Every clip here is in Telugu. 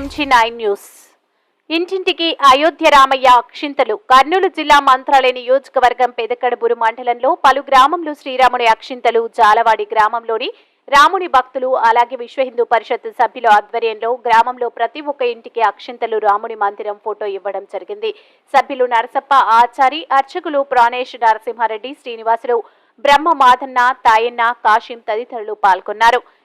MG nine news. ఇంటింటికి అయోధ్య రామయ్య అక్షింతలు. కర్నూలు జిల్లా మంత్రాలయ నియోజకవర్గం పెదకడబురు మండలంలో పలు గ్రామంలో శ్రీరాముని అక్షింతలు జాలవాడి గ్రామంలోని రాముని భక్తులు అలాగే విశ్వ హిందూ పరిషత్ సభ్యుల ఆధ్వర్యంలో గ్రామంలో ప్రతి ఒక్క ఇంటికి అక్షింతలు రాముని మందిరం ఫోటో ఇవ్వడం జరిగింది. సభ్యులు నరసప్ప ఆచారి అర్చకులు ప్రాణేష్ నరసింహారెడ్డి శ్రీనివాసులు బ్రహ్మ మాధన్న తాయన్న కాశీం తదితరులు పాల్గొన్నారు.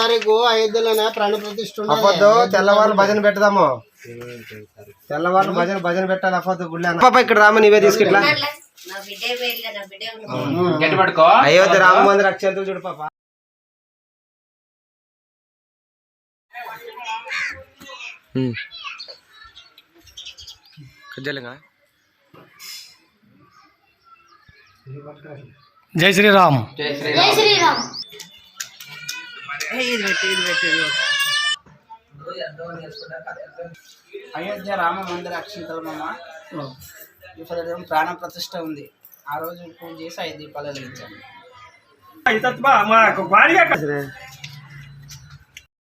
తారీఖు అయోధ్యలోనే ప్రాణ ప్రతిష్ఠ ఉన్నది. అప్పొద్దు తెల్లవారు భజన పెడదాము తెల్లవారు భజన భజన పెట్టాలి అప్పొద్దు గుళ్ళ పాప ఇక్కడ రామ నీవే తీసుకెట్లా? అయోధ్య రామ మందిర అక్షంతులు చూడు పాప. జై శ్రీరామ్. జై శ్రీరామ్. అయోధ్య రామ మందిర అక్షింతల మామ. ఇప్పుడు ప్రాణ ప్రతిష్ట ఉంది. ఆ రోజు పూజ చేసి ఐదు దీపాలు వెలిగించాము